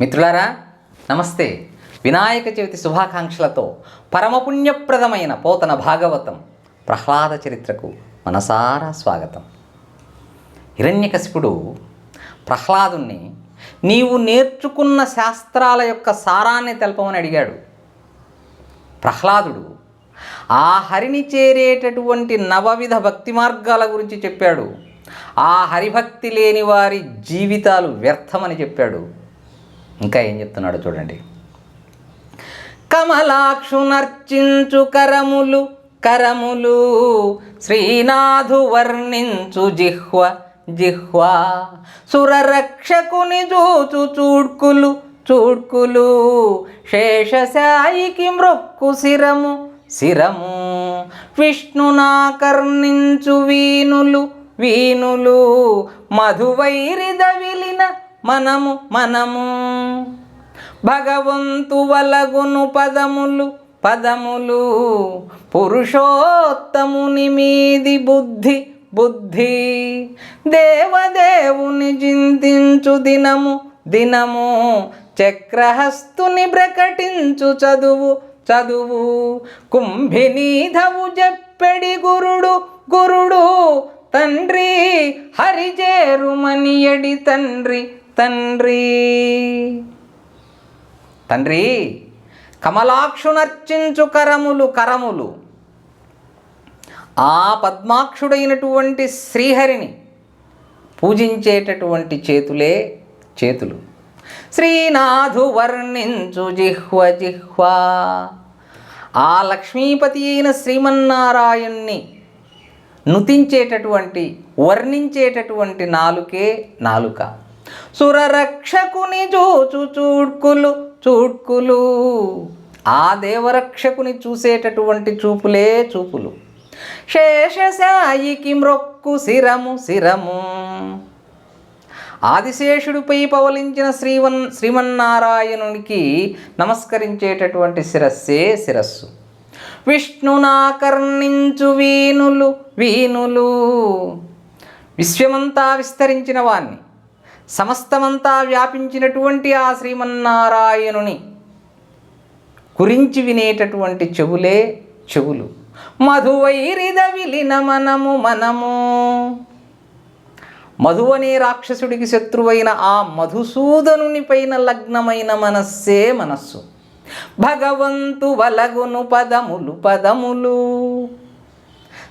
మిత్రులారా నమస్తే. వినాయక చవితి శుభాకాంక్షలతో పరమపుణ్యప్రదమైన పోతన భాగవతం ప్రహ్లాద చరిత్రకు మనసారా స్వాగతం. హిరణ్యకశిపుడు ప్రహ్లాదుణ్ణి నీవు నేర్చుకున్న శాస్త్రాల యొక్క సారాన్ని తెలపమని అడిగాడు. ప్రహ్లాదుడు ఆ హరిని చేరేటటువంటి నవవిధ భక్తి మార్గాల గురించి చెప్పాడు. ఆ హరిభక్తి లేని వారి జీవితాలు వ్యర్థమని చెప్పాడు. ఇంకా ఏం చెప్తున్నాడో చూడండి. కమలాక్షు నర్చించు కరములు కరములు శ్రీనాథు వర్ణించు జిహ్వ జిహ్వ. సురరక్షకుని జూచు చూడ్కులు చూడ్కులు. శేషశాయికి మృక్కు శిరము శిరము. విష్ణునాకర్ణించు వీనులు వీనులు మధువైరిద విలిన మనము మనము. భగవంతు వలగును పదములు పదములు. పురుషోత్తముని మీది బుద్ధి బుద్ధి. దేవదేవుని చింతించు దినము దినము. చక్రహస్తుని ప్రకటించు చదువు చదువు. కుంభినీధవు చెప్పెడి గురుడు గురుడు. తండ్రి హరిజేరుమనియడి తండ్రి. తండ్రి. తండ్రి కమలాక్షునర్చించు కరములు కరములు. ఆ పద్మాక్షుడైనటువంటి శ్రీహరిని పూజించేటటువంటి చేతులే చేతులు. శ్రీనాథు వర్ణించు జిహ్వ జిహ్వ. ఆ లక్ష్మీపతి అయిన శ్రీమన్నారాయణ్ణి నుతించేటటువంటి వర్ణించేటటువంటి నాలుకే నాలుక. సురరక్షకుని చూచు చూడ్కులు చూడ్కులు. ఆ దేవరక్షకుని చూసేటటువంటి చూపులే చూపులు. శేషశాయికి మ్రొక్కు శిరము శిరము. ఆదిశేషుడిపై పవలించిన శ్రీవన్ శ్రీమన్నారాయణునికి నమస్కరించేటటువంటి శిరస్సే శిరస్సు. విష్ణునాకర్ణించు వీనులు వీనులు విశ్వమంతా విస్తరించిన వాణ్ణి. సమస్తమంతా వ్యాపించినటువంటి ఆ శ్రీమన్నారాయణుని గురించి వినేటటువంటి చెవులే చెవులు. మధువైరిద విలిన మనము మనము. మధు అనే రాక్షసుడికి శత్రువైన ఆ మధుసూదనుని పైన లగ్నమైన మనస్సే మనస్సు. భగవంతు వలగును పదములు పదములు.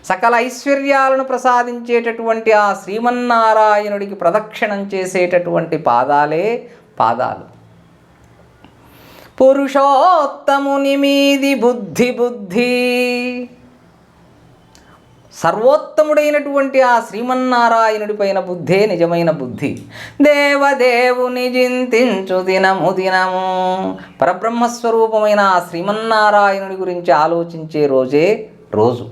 సకల ఐశ్వర్యాలను ప్రసాదించేటటువంటి ఆ శ్రీమన్నారాయణుడికి ప్రదక్షిణం చేసేటటువంటి పాదాలే పాదాలు. పురుషోత్తముని మీది బుద్ధి బుద్ధి. సర్వోత్తముడైనటువంటి ఆ శ్రీమన్నారాయణుడి పైన బుద్ధే నిజమైన బుద్ధి. దేవదేవుని చింతించు దినము దినము. పరబ్రహ్మస్వరూపమైన ఆ శ్రీమన్నారాయణుడి గురించి ఆలోచించే రోజే రోజు.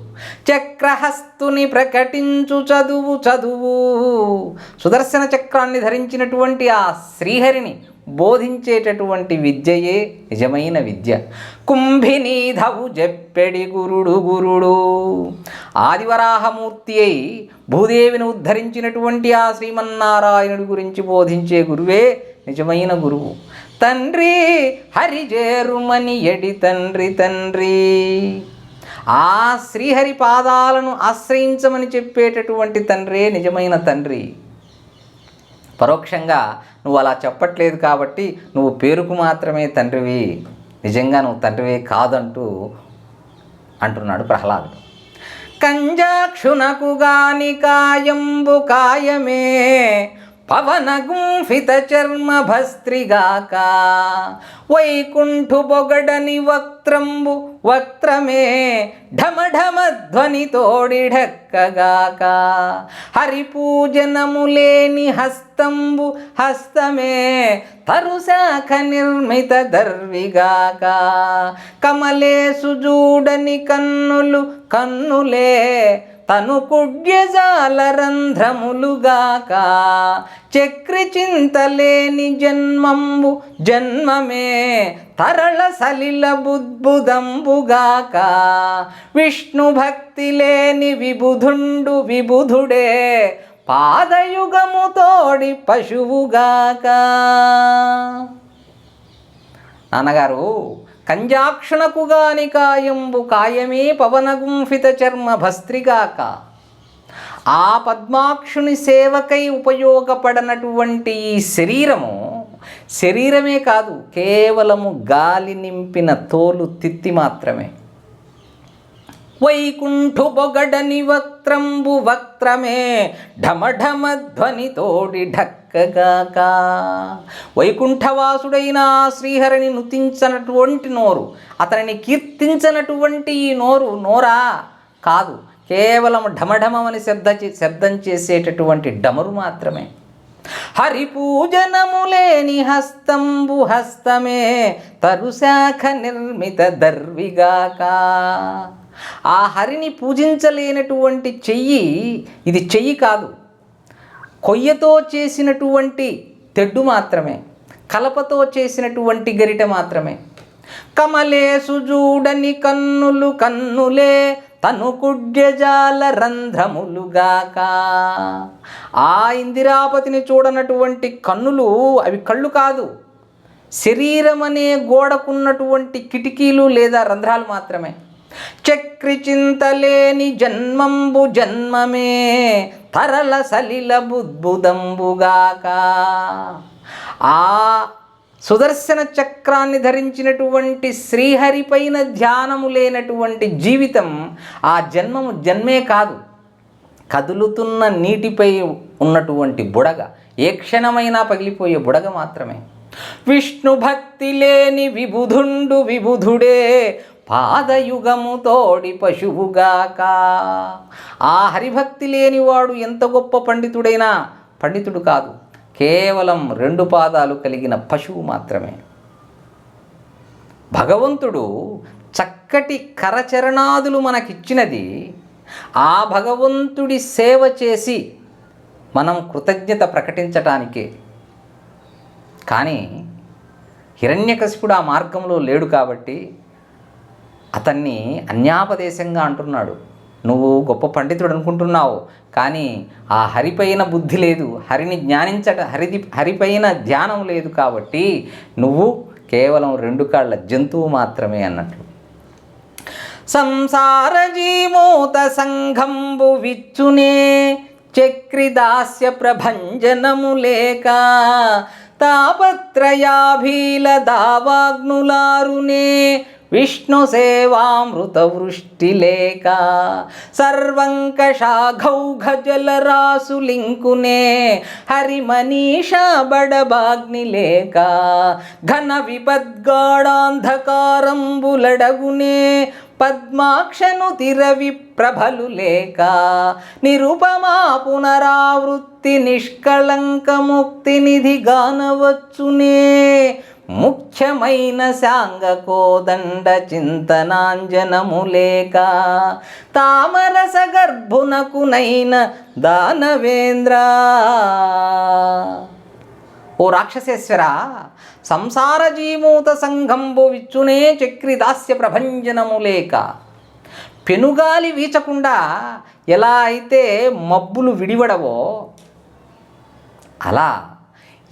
చక్రహస్తుని ప్రకటించు చదువు చదువు. సుదర్శన చక్రాన్ని ధరించినటువంటి ఆ శ్రీహరిని బోధించేటటువంటి విద్యయే నిజమైన విద్య. కుంభినీధవు జెప్పెడి గురుడు గురుడు. ఆదివరాహమూర్తి అయి భూదేవిని ఉద్ధరించినటువంటి ఆ శ్రీమన్నారాయణుడి గురించి బోధించే గురువే నిజమైన గురువు. తండ్రి హరిజేరుమని ఎడి తండ్రి తండ్రి. ఆ శ్రీహరి పాదాలను ఆశ్రయించమని చెప్పేటటువంటి తండ్రే నిజమైన తండ్రి. పరోక్షంగా నువ్వు అలా చెప్పట్లేదు కాబట్టి నువ్వు పేరుకు మాత్రమే తండ్రివి. నిజంగా నువ్వు తండ్రివే కాదంటూ అంటున్నాడు ప్రహ్లాదుడు. కంజాక్షునకు గాని కాయంబు కాయమే పవనగుంఫిత చర్మ భస్త్రిగాక వైకుంఠు బొగడని వక్త్రంబు వక్త్రమే ఢమఢమ ధ్వని తోడిఢక్కగాక హరిపూజనము హస్తంబు హస్తమే తరుశాఖ నిర్మిత దర్విగాక. కమలేసు జూడని కన్నులు కన్నులే తను కుడ్యజాల రంధ్రములుగాక. చక్రి చింతలేని జన్మంబు జన్మమే తరళ సలిల బుద్భుదంబుగాక విష్ణు భక్తి లేని విబుధుండు విబుధుడే పాదయుగము తోడి పశువుగాక. నాన్నగారు కంజాక్షణకు గాని కాయంబు కాయమే పవనగుంఫిత చర్మ భస్త్రిగాక. ఆ పద్మాక్షుని సేవకై ఉపయోగపడనటువంటి ఈ శరీరము శరీరమే కాదు కేవలము గాలి నింపిన తోలు తిత్తి మాత్రమే. వైకుంఠు బొగడని వక్త్రంబు వక్త్రమే ఢమఢమ ధ్వని తోడి ఢక్కగాక. వైకుంఠవాసుడైన శ్రీహరిని నుతించనటువంటి నోరు అతనిని కీర్తించనటువంటి ఈ నోరు నోరా? కాదు కేవలం ఢమఢమని శబ్ద శబ్దం చేసేటటువంటి డమరు మాత్రమే. హరిపూజనములేని హస్తంబు హస్తమే తరుశాఖ నిర్మిత దర్విగాక. ఆ హరిని పూజించలేనటువంటి చెయ్యి ఇది చెయ్యి కాదు. కొయ్యతో చేసినటువంటి తెడ్డు మాత్రమే కలపతో చేసినటువంటి గరిట మాత్రమే. కమలేసు చూడని కన్నులు కన్నులే తను కుడ్యజాల రంధ్రములుగాక. ఆ ఇందిరాపతిని చూడనటువంటి కన్నులు అవి కళ్ళు కాదు. శరీరం అనే గోడకున్నటువంటి కిటికీలు లేదా రంధ్రాలు మాత్రమే. చక్రి చింతలేని జన్మంబు జన్మమే తరల సలిల బుద్భుదంబుగాక ఆ సుదర్శన చక్రాన్ని ధరించినటువంటి శ్రీహరి పైన ధ్యానము లేనటువంటి జీవితం ఆ జన్మము జన్మే కాదు. కదులుతున్న నీటిపై ఉన్నటువంటి బుడగ ఏ క్షణమైనా పగిలిపోయే బుడగ మాత్రమే. విష్ణు భక్తి లేని విబుధుండు విబుధుడే పాదయుగము తోడి పశువుగాక. ఆ హరిభక్తి లేనివాడు ఎంత గొప్ప పండితుడైనా పండితుడు కాదు. కేవలం రెండు పాదాలు కలిగిన పశువు మాత్రమే. భగవంతుడు చక్కటి కరచరణాదులు మనకిచ్చినది. ఆ భగవంతుడి సేవ చేసి మనం కృతజ్ఞత ప్రకటించటానికే. కానీ హిరణ్యకశిపుడు ఆ మార్గంలో లేడు కాబట్టి అతన్ని అన్యాపదేశంగా అంటున్నాడు. నువ్వు గొప్ప పండితుడు అనుకుంటున్నావు కానీ ఆ హరిపైన బుద్ధి లేదు. హరిని జ్ఞానించట హరిది హరిపైన ధ్యానం లేదు కాబట్టి నువ్వు కేవలం రెండు కాళ్ళ జంతువు మాత్రమే అన్నట్లు సంసార జీమూత సంఘంబు విచ్చునే చక్రిదాస్య ప్రభంజనము లేక తాపత్రయాభీల దావాగ్నులారునే విష్ణు సేవామృతవృష్టిలేక సర్వంకషాఘౌఘజలరాసులింకునే లేక సర్వంకషాఘౌఘ ఘన విపద్గాఢాంధకారంబులడగునే పద్మాక్షను తిరవి ప్రభలు లేక నిరుపమా పునరావృత్తి నిష్కళంక ముక్తి నిధి గానవచ్చునే ముఖ్యమైన సాంగ కోదండ చింతనాంజనము లేక తామరస గర్భునకునైన దానవేంద్ర. ఓ రాక్షసేశ్వర సంసార జీమూత సంఘంబు విచ్చునే చక్రి దాస్య ప్రభంజనము లేక పెనుగాలి వీచకుండా ఎలా అయితే మబ్బులు విడివడవో అలా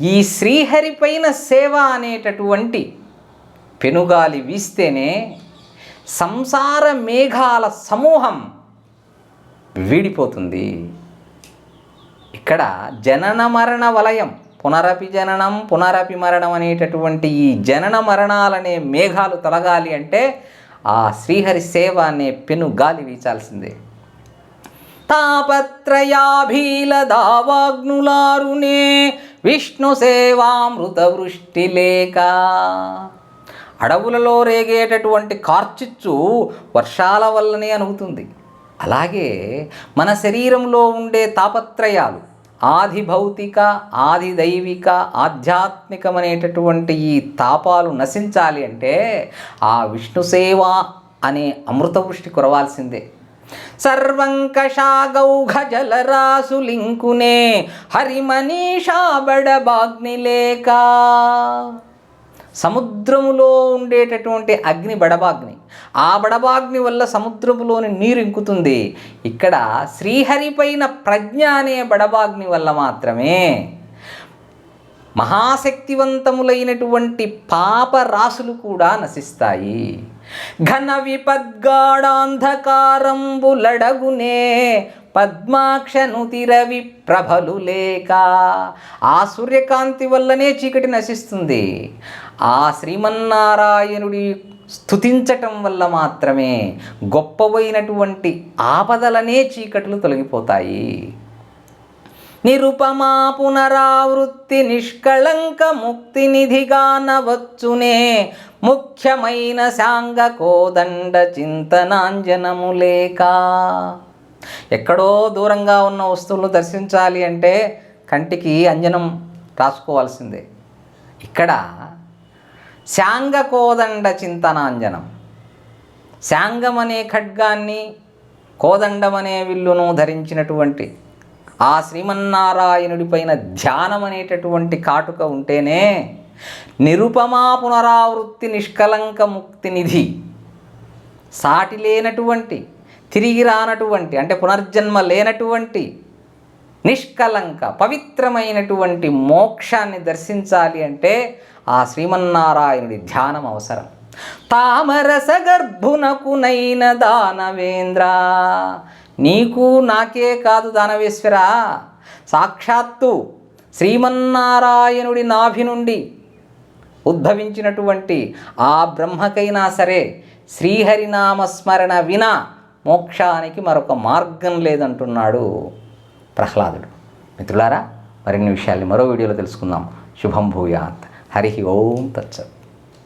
ఈ శ్రీహరి పైన సేవ అనేటటువంటి పెనుగాలి వీస్తేనే సంసార మేఘాల సమూహం వీడిపోతుంది. ఇక్కడ జనన మరణ వలయం పునరపి జననం పునరపి మరణం అనేటటువంటి ఈ జనన మరణాలనే మేఘాలు తొలగాలి అంటే ఆ శ్రీహరి సేవ అనే పెను గాలి వీచాల్సిందే. తాపత్రయాభీల దావాగ్నులారునే విష్ణు సేవామృత వృష్టి లేక అడవులలో రేగేటటువంటి కార్చిచ్చు వర్షాల వల్లనే అనుగుతుంది. అలాగే మన శరీరంలో ఉండే తాపత్రయాలు ఆది భౌతిక ఆది దైవిక ఆధ్యాత్మికమనేటటువంటి ఈ తాపాలు నశించాలి అంటే ఆ విష్ణు సేవ అనే అమృత వృష్టి కురవాల్సిందే. సర్వంకషాగౌఘజలరాసులింకునే హరిమనీషాబడబాగ్నిలేక బడబాగ్ని లేక సముద్రములో ఉండేటటువంటి అగ్ని బడబాగ్ని ఆ బడబాగ్ని వల్ల సముద్రములోని నీరు ఇంకుతుంది. ఇక్కడ శ్రీహరిపైన ప్రజ్ఞ అనే బడబాగ్ని వల్ల మాత్రమే మహాశక్తివంతములైనటువంటి పాపరాశులు కూడా నశిస్తాయి. ఘన విపద్గాఢాంధకారంబులడగునే పద్మాక్షనుతిరవి ప్రభలు లేక ఆ సూర్యకాంతి వల్లనే చీకటి నశిస్తుంది. ఆ శ్రీమన్నారాయణుడి స్థుతించటం వల్ల మాత్రమే గొప్పవైనటువంటి ఆపదలనే చీకట్లు తొలగిపోతాయి. నిరుపమా పునరావృత్తి నిష్కళంక ముక్తి నిధిగానవచ్చునే ముఖ్యమైన శాంగ కోదండ చింతనాంజనము లేక ఎక్కడో దూరంగా ఉన్న వస్తువులు దర్శించాలి అంటే కంటికి అంజనం రాసుకోవాల్సిందే. ఇక్కడ శాంగ కోదండ చింతనాంజనం. శాంగం అనే ఖడ్గాన్ని కోదండమనే విల్లును ధరించినటువంటి ఆ శ్రీమన్నారాయణుడి పైన ధ్యానం అనేటటువంటి కాటుక ఉంటేనే నిరుపమా పునరావృత్తి నిష్కలంక ముక్తి నిధి సాటి లేనటువంటి తిరిగి రానటువంటి అంటే పునర్జన్మ లేనటువంటి నిష్కలంక పవిత్రమైనటువంటి మోక్షాన్ని దర్శించాలి అంటే ఆ శ్రీమన్నారాయణుడి ధ్యానం అవసరం. తామరస గర్భునకునైన దానవేంద్ర నీకు నాకే కాదు దానవేశ్వర. సాక్షాత్తు శ్రీమన్నారాయణుడి నాభి నుండి ఉద్భవించినటువంటి ఆ బ్రహ్మకైనా సరే శ్రీహరినామస్మరణ వినా మోక్షానికి మరొక మార్గం లేదంటున్నాడు ప్రహ్లాదుడు. మిత్రులారా మరిన్ని విషయాల్ని మరో వీడియోలో తెలుసుకుందాం. శుభం భూయాత్. హరి ఓం తచ్చత్